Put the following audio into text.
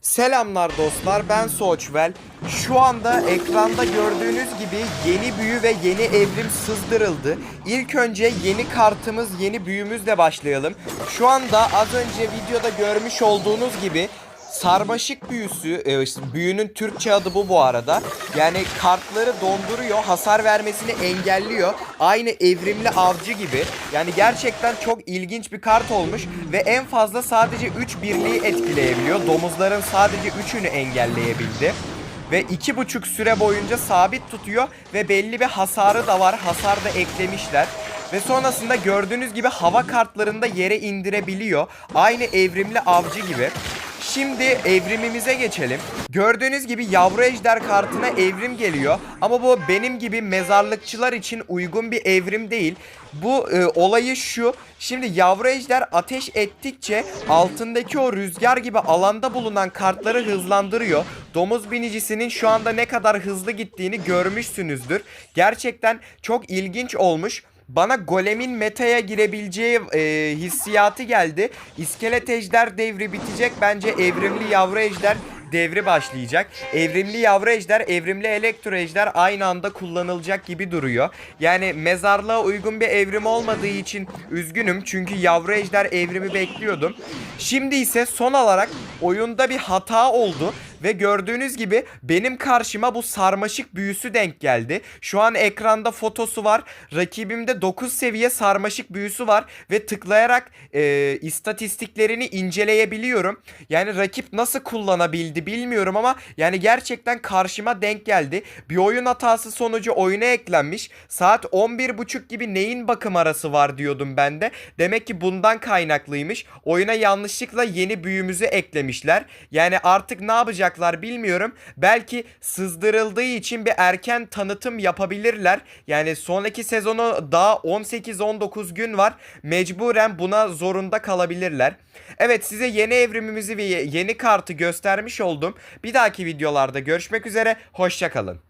Selamlar dostlar ben Soçvel. Şu anda ekranda gördüğünüz gibi yeni büyü ve yeni evrim sızdırıldı. İlk önce yeni kartımız, yeni büyümüzle başlayalım. Şu anda az önce videoda görmüş olduğunuz gibi sarmaşık büyüsü, e, işte büyünün Türkçe adı bu bu arada. Yani kartları donduruyor, hasar vermesini engelliyor. Aynı evrimli avcı gibi. Yani gerçekten çok ilginç bir kart olmuş ve en fazla sadece 3 birliği etkileyebiliyor. Domuzların sadece 3'ünü engelleyebildi. Ve iki buçuk süre boyunca sabit tutuyor ve belli bir hasarı da var. Hasar da eklemişler. Ve sonrasında gördüğünüz gibi hava kartlarında yere indirebiliyor. Aynı evrimli avcı gibi. Şimdi evrimimize geçelim. Gördüğünüz gibi yavru ejder kartına evrim geliyor. Ama bu benim gibi mezarlıkçılar için uygun bir evrim değil. Bu e, olayı şu. Şimdi yavru ejder ateş ettikçe altındaki o rüzgar gibi alanda bulunan kartları hızlandırıyor. Domuz binicisinin şu anda ne kadar hızlı gittiğini görmüşsünüzdür. Gerçekten çok ilginç olmuş bana golemin metaya girebileceği e, hissiyatı geldi. İskelet ejder devri bitecek. Bence evrimli yavru ejder devri başlayacak. Evrimli yavru ejder, evrimli elektro ejder aynı anda kullanılacak gibi duruyor. Yani mezarlığa uygun bir evrim olmadığı için üzgünüm. Çünkü yavru ejder evrimi bekliyordum. Şimdi ise son olarak oyunda bir hata oldu. Ve gördüğünüz gibi benim karşıma bu sarmaşık büyüsü denk geldi. Şu an ekranda fotosu var. Rakibimde 9 seviye sarmaşık büyüsü var. Ve tıklayarak e, istatistiklerini inceleyebiliyorum. Yani rakip nasıl kullanabildi bilmiyorum ama yani gerçekten karşıma denk geldi. Bir oyun hatası sonucu oyuna eklenmiş. Saat 11.30 gibi neyin bakım arası var diyordum ben de. Demek ki bundan kaynaklıymış. Oyuna yanlışlıkla yeni büyümüzü eklemişler. Yani artık ne yapacaklar bilmiyorum. Belki sızdırıldığı için bir erken tanıtım yapabilirler. Yani sonraki sezonu daha 18-19 gün var. Mecburen buna zorunda kalabilirler. Evet size yeni evrimimizi ve yeni kartı göstermiş oldum. Bir dahaki videolarda görüşmek üzere. Hoşçakalın.